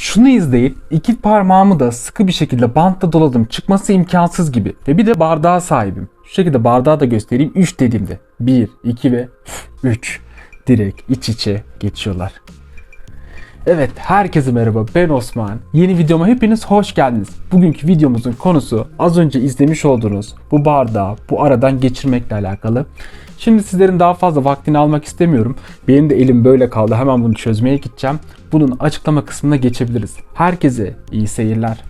Şunu izleyin. iki parmağımı da sıkı bir şekilde bantla doladım. Çıkması imkansız gibi. Ve bir de bardağa sahibim. Şu şekilde bardağı da göstereyim. 3 dediğimde. 1, 2 ve 3. Direkt iç içe geçiyorlar. Evet, herkese merhaba. Ben Osman. Yeni videoma hepiniz hoş geldiniz. Bugünkü videomuzun konusu az önce izlemiş olduğunuz bu bardağı bu aradan geçirmekle alakalı. Şimdi sizlerin daha fazla vaktini almak istemiyorum. Benim de elim böyle kaldı. Hemen bunu çözmeye gideceğim. Bunun açıklama kısmına geçebiliriz. Herkese iyi seyirler.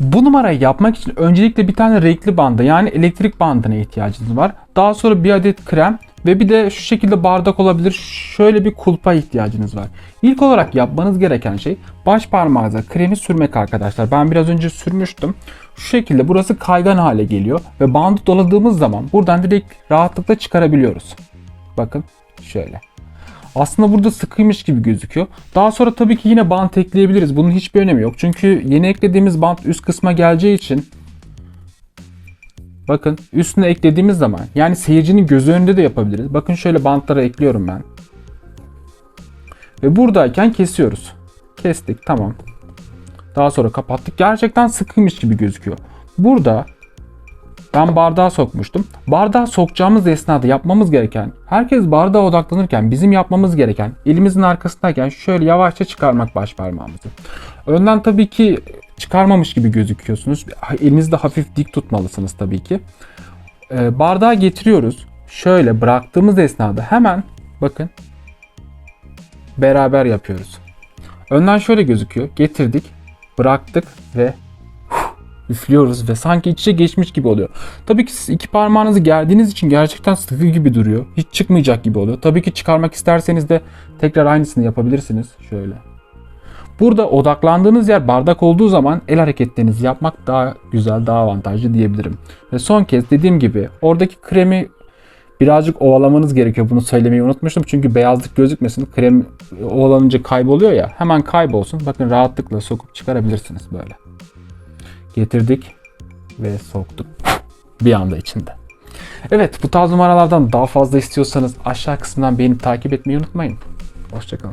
Bu numarayı yapmak için öncelikle bir tane renkli banda yani elektrik bandına ihtiyacınız var. Daha sonra bir adet krem ve bir de şu şekilde bardak olabilir. Şöyle bir kulpa ihtiyacınız var. İlk olarak yapmanız gereken şey baş parmağınıza kremi sürmek arkadaşlar. Ben biraz önce sürmüştüm. Şu şekilde burası kaygan hale geliyor ve bandı doladığımız zaman buradan direkt rahatlıkla çıkarabiliyoruz. Bakın şöyle. Aslında burada sıkıymış gibi gözüküyor. Daha sonra tabii ki yine bant ekleyebiliriz. Bunun hiçbir önemi yok. Çünkü yeni eklediğimiz bant üst kısma geleceği için Bakın üstüne eklediğimiz zaman yani seyircinin gözü önünde de yapabiliriz. Bakın şöyle bantlara ekliyorum ben. Ve buradayken kesiyoruz. Kestik tamam. Daha sonra kapattık. Gerçekten sıkıymış gibi gözüküyor. Burada ben bardağa sokmuştum. Bardağa sokacağımız esnada yapmamız gereken, herkes bardağa odaklanırken bizim yapmamız gereken elimizin arkasındayken şöyle yavaşça çıkarmak baş parmağımızı. Önden tabii ki çıkarmamış gibi gözüküyorsunuz. Elinizi de hafif dik tutmalısınız tabii ki. Ee, bardağı getiriyoruz. Şöyle bıraktığımız esnada hemen bakın beraber yapıyoruz. Önden şöyle gözüküyor. Getirdik, bıraktık ve üflüyoruz ve sanki iç içe geçmiş gibi oluyor. Tabii ki siz iki parmağınızı gerdiğiniz için gerçekten sıkı gibi duruyor. Hiç çıkmayacak gibi oluyor. Tabii ki çıkarmak isterseniz de tekrar aynısını yapabilirsiniz. Şöyle. Burada odaklandığınız yer bardak olduğu zaman el hareketlerinizi yapmak daha güzel, daha avantajlı diyebilirim. Ve son kez dediğim gibi oradaki kremi birazcık ovalamanız gerekiyor. Bunu söylemeyi unutmuştum. Çünkü beyazlık gözükmesin. Krem ovalanınca kayboluyor ya. Hemen kaybolsun. Bakın rahatlıkla sokup çıkarabilirsiniz böyle. Getirdik ve soktuk. Bir anda içinde. Evet bu tarz numaralardan daha fazla istiyorsanız aşağı kısımdan beğenip takip etmeyi unutmayın. Hoşçakalın.